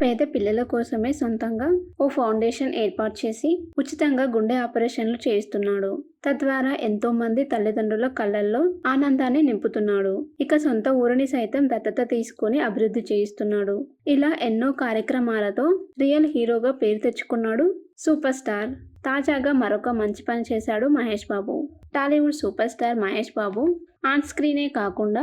పేద పిల్లల కోసమే సొంతంగా ఓ ఫౌండేషన్ ఏర్పాటు చేసి ఉచితంగా గుండె ఆపరేషన్లు చేయిస్తున్నాడు. తద్వారా ఎంతో మంది తల్లిదండ్రుల కళ్ళల్లో ఆనందాన్ని నింపుతున్నాడు. ఇక సొంత ఊరిని సైతం దత్తత తీసుకొని అభివృద్ధి చేయిస్తున్నాడు. ఇలా ఎన్నో కార్యక్రమాలతో రియల్ హీరోగా పేరు తెచ్చుకున్నాడు సూపర్ స్టార్. తాజాగా మరొక మంచి పని చేశాడు Mahesh Babu. Tollywood super star Mahesh Babu on స్క్రీనే కాకుండా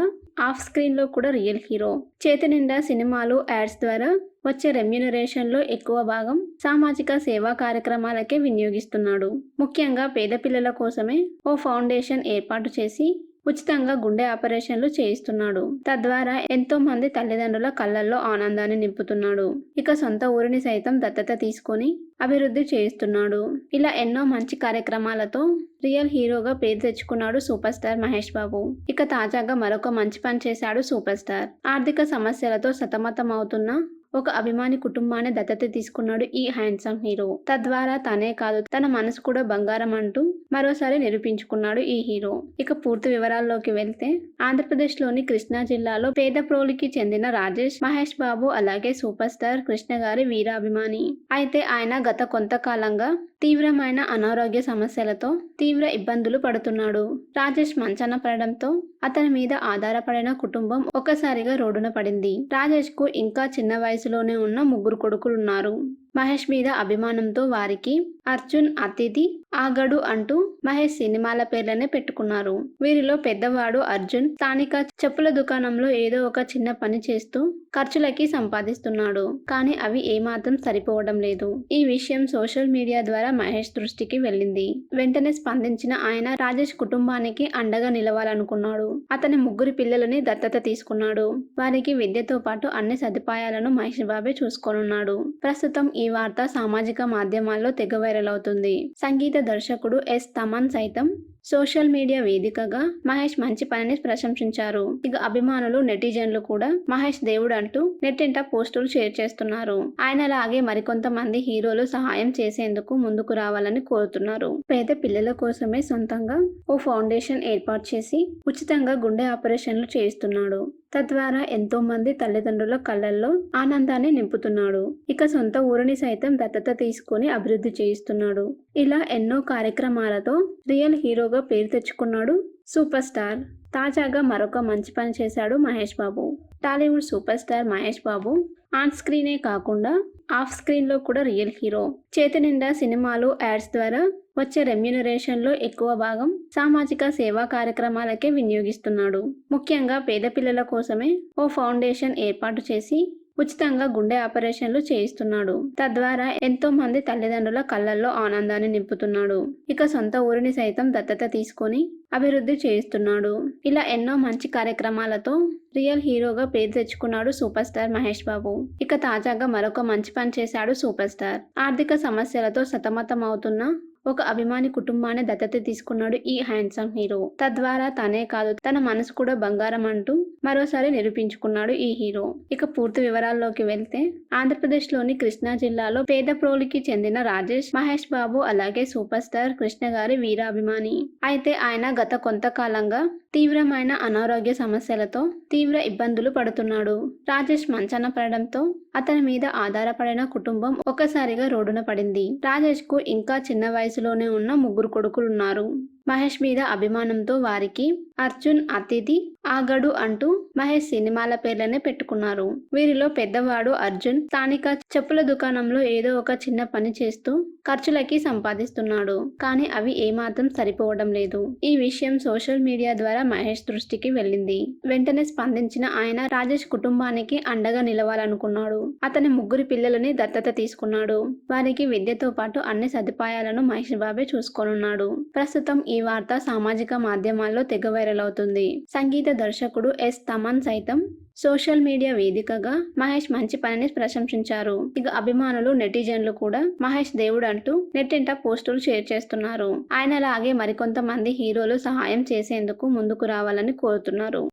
ఆఫ్ స్క్రీన్లో కూడా రియల్ హీరో. చేతి నిండా సినిమాలు యాడ్స్ ద్వారా వచ్చే రెమ్యునరేషన్లో ఎక్కువ భాగం సామాజిక సేవా కార్యక్రమాలకే వినియోగిస్తున్నాడు. ముఖ్యంగా పేద పిల్లల కోసమే ఓ ఫౌండేషన్ ఏర్పాటు చేసి ఉచితంగా గుండె ఆపరేషన్లు చేయిస్తున్నాడు. తద్వారా ఎంతో మంది తల్లిదండ్రుల కళ్ళల్లో ఆనందాన్ని నింపుతున్నాడు. ఇక సొంత ఊరిని సైతం దత్తత తీసుకొని అభివృద్ధి చేయిస్తున్నాడు. ఇలా ఎన్నో మంచి కార్యక్రమాలతో రియల్ హీరోగా పేరు తెచ్చుకున్నాడు సూపర్ స్టార్ మహేష్ బాబు. ఇక తాజాగా మరొక మంచి పని చేశాడు సూపర్ స్టార్. ఆర్థిక సమస్యలతో సతమతం అవుతున్న ఒక అభిమాని కుటుంబాన్ని దత్తత తీసుకున్నాడు ఈ హ్యాండ్సమ్ హీరో. తద్వారా తనే కాదు తన మనసు కూడా బంగారం అంటూ మరోసారి నిరూపించుకున్నాడు ఈ హీరో. ఇక పూర్తి వివరాల్లోకి వెళ్తే ఆంధ్రప్రదేశ్లోని కృష్ణా జిల్లాలో పేద ప్రోలికి చెందిన రాజేష్ మహేష్ బాబు అలాగే సూపర్ స్టార్ కృష్ణ గారి వీరాభిమాని. అయితే ఆయన గత కొంతకాలంగా తీవ్రమైన అనారోగ్య సమస్యలతో తీవ్ర ఇబ్బందులు పడుతున్నాడు. రాజేష్ మంచన పడడంతో అతని మీద ఆధారపడిన కుటుంబం ఒక్కసారిగా రోడ్డున పడింది. రాజేష్కు ఇంకా చిన్న వయసులోనే ఉన్న ముగ్గురు కొడుకులున్నారు. మహేష్ మీద అభిమానంతో వారికి అర్జున్ అతిథి ఆగడు అంటూ మహేష్ సినిమాల పేర్లనే పెట్టుకున్నారు. వీరిలో పెద్దవాడు అర్జున్ స్థానిక చెప్పుల దుకాణంలో ఏదో ఒక చిన్న పని చేస్తూ ఖర్చులకి సంపాదిస్తున్నాడు. కానీ అవి ఏమాత్రం సరిపోవడం లేదు. ఈ విషయం సోషల్ మీడియా ద్వారా మహేష్ దృష్టికి వెళ్ళింది. వెంటనే స్పందించిన ఆయన రాజేష్ కుటుంబానికి అండగా నిలవాలనుకున్నాడు. అతని ముగ్గురు పిల్లలని దత్తత తీసుకున్నాడు. వారికి విద్యతో పాటు అన్ని సదుపాయాలను మహేష్ బాబే చూసుకోనున్నాడు. ప్రస్తుతం ఈ ఈ వార్త సామాజిక మాధ్యమాల్లో తెగ వైరల్ అవుతుంది. సంగీత దర్శకుడు ఎస్ తమన్ సైతం సోషల్ మీడియా వేదికగా మహేష్ మంచి పనిని ప్రశంసించారు. ఇక అభిమానులు నెటిజన్లు కూడా మహేష్ దేవుడు అంటూ నెట్టింట పోస్టులు షేర్ చేస్తున్నారు. ఆయనలాగే మరికొంతమంది హీరోలు సహాయం చేసేందుకు ముందుకు రావాలని కోరుతున్నారు. పేద పిల్లల కోసమే సొంతంగా ఓ ఫౌండేషన్ ఏర్పాటు చేసి ఉచితంగా గుండె ఆపరేషన్లు చేయిస్తున్నాడు. తద్వారా ఎంతో మంది తల్లిదండ్రుల కళ్ళల్లో ఆనందాన్ని నింపుతున్నాడు. ఇక సొంత ఊరిని సైతం దత్తత తీసుకుని అభివృద్ధి చేయిస్తున్నాడు. ఇలా ఎన్నో కార్యక్రమాలతో రియల్ హీరోగా పేరు తెచ్చుకున్నాడు సూపర్ స్టార్. తాజాగా మరొక మంచి పని చేశాడు Mahesh Babu. Tollywood super star Mahesh Babu on స్క్రీనే కాకుండా ఆఫ్ స్క్రీన్లో కూడా రియల్ హీరో. చేతి నిండా సినిమాలు యాడ్స్ ద్వారా వచ్చే రెమ్యునరేషన్లో ఎక్కువ భాగం సామాజిక సేవా కార్యక్రమాలకే వినియోగిస్తున్నాడు. ముఖ్యంగా పేద పిల్లల కోసమే ఓ ఫౌండేషన్ ఏర్పాటు చేసి ఉచితంగా గుండె ఆపరేషన్లు చేయిస్తున్నాడు. తద్వారా ఎంతో మంది తల్లిదండ్రుల కళ్ళల్లో ఆనందాన్ని నింపుతున్నాడు. ఇక సొంత ఊరిని సైతం దత్తత తీసుకొని అభివృద్ధి చేయిస్తున్నాడు. ఇలా ఎన్నో మంచి కార్యక్రమాలతో రియల్ హీరోగా పేరు తెచ్చుకున్నాడు సూపర్ స్టార్ మహేష్ బాబు. ఇక తాజాగా మరొక మంచి పని చేశాడు సూపర్ స్టార్. ఆర్థిక సమస్యలతో సతమతం అవుతున్న ఒక అభిమాని కుటుంబాన్ని దత్తత తీసుకున్నాడు ఈ హ్యాండ్సమ్ హీరో. తద్వారా తనే కాదు తన మనసు కూడా బంగారం అంటూ మరోసారి నిరూపించుకున్నాడు ఈ హీరో. ఇక పూర్తి వివరాల్లోకి వెళ్తే ఆంధ్రప్రదేశ్లోని కృష్ణా జిల్లాలో పేద ప్రోలికి చెందిన రాజేష్ మహేష్ బాబు అలాగే సూపర్ స్టార్ కృష్ణ గారి వీరాభిమాని. అయితే ఆయన గత కొంతకాలంగా తీవ్రమైన అనారోగ్య సమస్యలతో తీవ్ర ఇబ్బందులు పడుతున్నాడు. రాజేష్ మంచన పడడంతో అతని మీద ఆధారపడిన కుటుంబం ఒక్కసారిగా రోడ్డున పడింది. రాజేష్కు ఇంకా చిన్న వయసులోనే ఉన్న ముగ్గురు కొడుకులున్నారు. మహేష్ మీద అభిమానంతో వారికి అర్జున్ అతిథి ఆగడు అంటూ మహేష్ సినిమాల పేర్లనే పెట్టుకున్నారు. వీరిలో పెద్దవాడు అర్జున్ స్థానిక చెప్పుల దుకాణంలో ఏదో ఒక చిన్న పని చేస్తూ ఖర్చులకి సంపాదిస్తున్నాడు. కానీ అవి ఏమాత్రం సరిపోవడం లేదు. ఈ విషయం సోషల్ మీడియా ద్వారా మహేష్ దృష్టికి వెళ్ళింది. వెంటనే స్పందించిన ఆయన రాజేష్ కుటుంబానికి అండగా నిలవాలనుకున్నాడు. అతని ముగ్గురు పిల్లలని దత్తత తీసుకున్నాడు. వారికి విద్యతో పాటు అన్ని సదుపాయాలను మహేష్ బాబే చూసుకోనున్నాడు. ప్రస్తుతం ఈ వార్త సామాజిక మాధ్యమాల్లో తెగవై వైరల్ అవుతుంది. సంగీత దర్శకుడు ఎస్ తమన్ సైతం సోషల్ మీడియా వేదికగా మహేష్ మంచి పనిని ప్రశంసించారు. ఇక అభిమానులు నెటిజన్లు కూడా మహేష్ దేవుడు అంటూ నెట్టింట పోస్టులు షేర్ చేస్తున్నారు. ఆయనలాగే మరికొంతమంది హీరోలు సహాయం చేసేందుకు ముందుకు రావాలని కోరుతున్నారు.